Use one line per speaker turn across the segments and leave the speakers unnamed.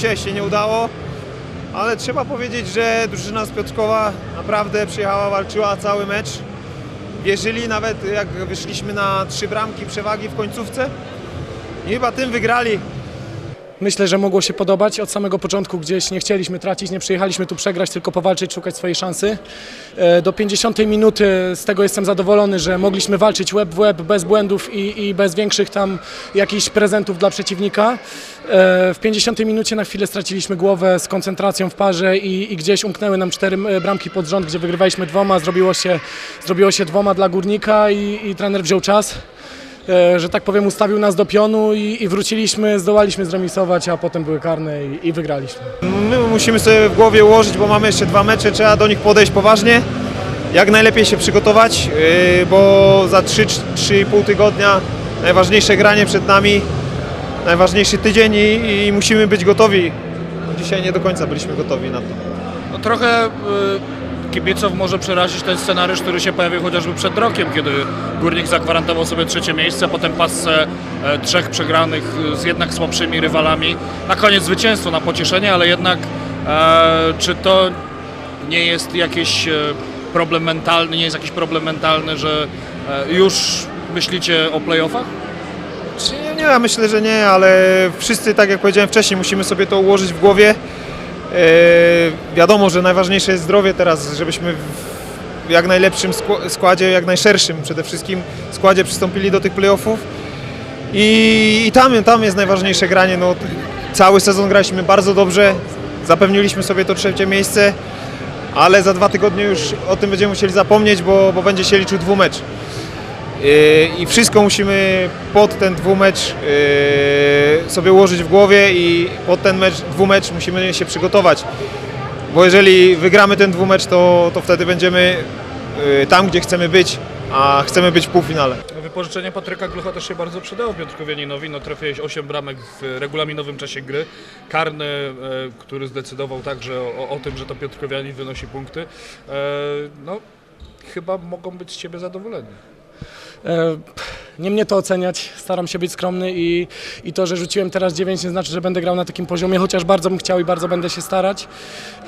dzisiaj się nie udało, ale trzeba powiedzieć, że drużyna z Piotrkowa naprawdę przyjechała, walczyła cały mecz. Wierzyli nawet jak wyszliśmy na trzy bramki przewagi w końcówce i chyba tym wygrali.
Myślę, że mogło się podobać. Od samego początku gdzieś nie chcieliśmy tracić, nie przyjechaliśmy tu przegrać, tylko powalczyć, szukać swojej szansy. E, Do 50 minuty z tego jestem zadowolony, że mogliśmy walczyć łeb w łeb, bez błędów i, i bez większych tam jakichś prezentów dla przeciwnika. E, W 50 minucie na chwilę straciliśmy głowę z koncentracją w parze i, i gdzieś umknęły nam cztery bramki pod rząd, gdzie wygrywaliśmy dwoma, zrobiło się, zrobiło się dwoma dla Górnika i, i trener wziął czas że tak powiem, ustawił nas do pionu i, i wróciliśmy, zdołaliśmy zremisować, a potem były karne i, i wygraliśmy.
My musimy sobie w głowie ułożyć, bo mamy jeszcze dwa mecze, trzeba do nich podejść poważnie. Jak najlepiej się przygotować, yy, bo za 3-3,5 tygodnia najważniejsze granie przed nami, najważniejszy tydzień i, i musimy być gotowi. Dzisiaj nie do końca byliśmy gotowi na to.
No trochę y, kibiców może przerazić ten scenariusz, który się pojawił chociażby przed rokiem, kiedy Górnik zagwarantował sobie trzecie miejsce, potem pasce e, trzech przegranych z jednak słabszymi rywalami. Na koniec zwycięstwo na pocieszenie, ale jednak e, czy to nie jest jakiś e, problem mentalny, nie jest jakiś problem mentalny, że już myślicie o playoffach?
Czy Nie, myślę, że nie, ale wszyscy, tak jak powiedziałem wcześniej, musimy sobie to ułożyć w głowie. Yy, wiadomo, że najważniejsze jest zdrowie teraz, żebyśmy w jak najlepszym skła- składzie, jak najszerszym przede wszystkim składzie przystąpili do tych playoffów. I, i tam, tam jest najważniejsze granie. No, cały sezon graliśmy bardzo dobrze, zapewniliśmy sobie to trzecie miejsce, ale za dwa tygodnie już o tym będziemy musieli zapomnieć, bo, bo będzie się liczył dwumecz. Yy, I wszystko musimy pod ten dwumecz yy, sobie ułożyć w głowie i pod ten mecz, dwumecz musimy się przygotować. Bo jeżeli wygramy ten dwumecz, to, to wtedy będziemy yy, tam, gdzie chcemy być, a chcemy być w półfinale.
Wypożyczenie Patryka Glucha też się bardzo przydało Piotrkowianinowi. No, trafiłeś 8 bramek w regulaminowym czasie gry. Karny, który zdecydował także o, o tym, że to Piotrkowianin wynosi punkty. No, chyba mogą być z Ciebie zadowoleni.
E, Nie mnie to oceniać, staram się być skromny i, i to, że rzuciłem teraz 9 nie znaczy, że będę grał na takim poziomie, chociaż bardzo bym chciał i bardzo będę się starać.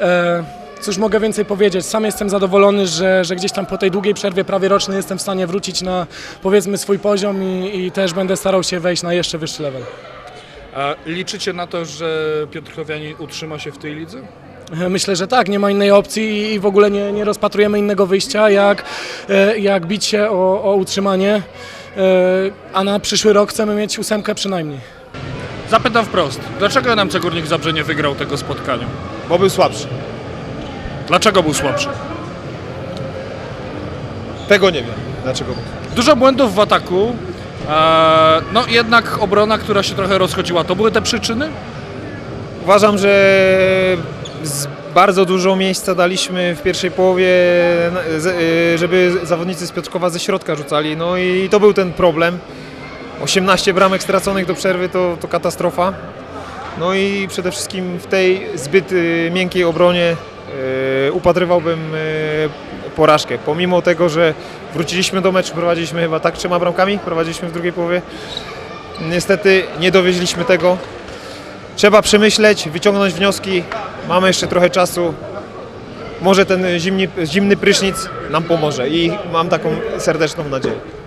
E, Cóż mogę więcej powiedzieć? Sam jestem zadowolony, że, że gdzieś tam po tej długiej przerwie prawie rocznej jestem w stanie wrócić na powiedzmy swój poziom i, i też będę starał się wejść na jeszcze wyższy level.
A liczycie na to, że Piotrkowianin utrzyma się w tej lidze?
Myślę, że tak, nie ma innej opcji i w ogóle nie, nie rozpatrujemy innego wyjścia, jak, e, jak bić się o, o utrzymanie, e, a na przyszły rok chcemy mieć ósemkę przynajmniej.
Zapytam wprost, dlaczego NMC Górnik Zabrze nie wygrał tego spotkania?
Bo był słabszy.
Dlaczego był słabszy?
Tego nie wiem, dlaczego był.
Dużo błędów w ataku, e, no jednak obrona, która się trochę rozchodziła. To były te przyczyny?
Uważam, że bardzo dużo miejsca daliśmy w pierwszej połowie, y, żeby zawodnicy z Piotrkowa ze środka rzucali. No i to był ten problem. 18 bramek straconych do przerwy to, to katastrofa. No i przede wszystkim w tej zbyt y, miękkiej obronie y, upatrywałbym porażkę. Pomimo tego, że wróciliśmy do meczu, prowadziliśmy chyba tak trzema bramkami, prowadziliśmy w drugiej połowie. Niestety nie dowieźliśmy tego. Trzeba przemyśleć, wyciągnąć wnioski. Mamy jeszcze trochę czasu. Może ten zimni, zimny prysznic nam pomoże i mam taką serdeczną nadzieję.